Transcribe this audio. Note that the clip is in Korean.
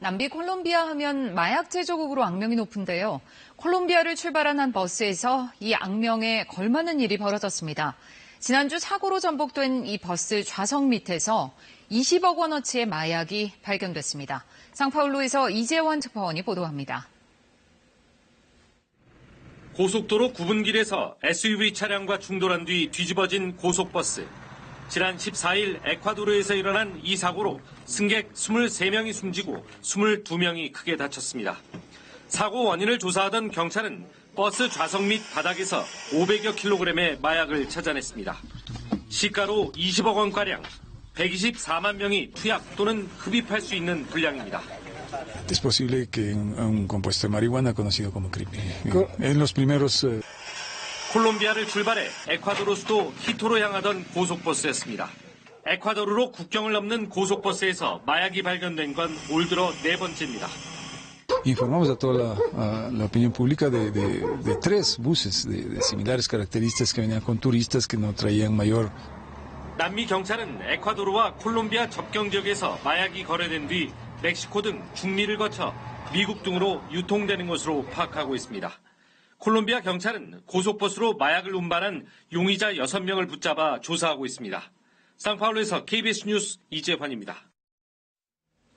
남비 콜롬비아 하면 마약 제조국으로 악명이 높은데요. 콜롬비아를 출발한 한 버스에서 이 악명에 걸맞는 일이 벌어졌습니다. 지난주 사고로 전복된 이 버스 좌석 밑에서 20억 원어치의 마약이 발견됐습니다. 상파울루에서 이재원 특파원이 보도합니다. 고속도로 구분길에서 SUV 차량과 충돌한 뒤 뒤집어진 고속버스. 지난 14일 에콰도르에서 일어난 이 사고로 승객 23명이 숨지고 22명이 크게 다쳤습니다. 사고 원인을 조사하던 경찰은 버스 좌석 및 바닥에서 500여 킬로그램의 마약을 찾아냈습니다. 시가로 20억 원가량, 124만 명이 투약 또는 흡입할 수 있는 분량입니다. Es posible que un, un compuesto de marihuana conocido como creepy. En los primeros eh, 콜롬비아를 출발해 에콰도르 수도 히토로 향하던 고속버스였습니다. 에콰도르로 국경을 넘는 고속버스에서 마약이 발견된 건 올 들어 네 번째입니다. informamos a toda la, a la opinión pública de, de- de tres buses de, de similares características que venían con turistas que no traían mayor 남미 경찰은 에콰도르와 콜롬비아 접경 지역에서 마약이 거래된 뒤 멕시코 등 중미를 거쳐 미국 등으로 유통되는 것으로 파악하고 있습니다. 콜롬비아 경찰은 고속버스로 마약을 운반한 용의자 6명을 붙잡아 조사하고 있습니다. 상파울루에서 KBS 뉴스 이재환입니다.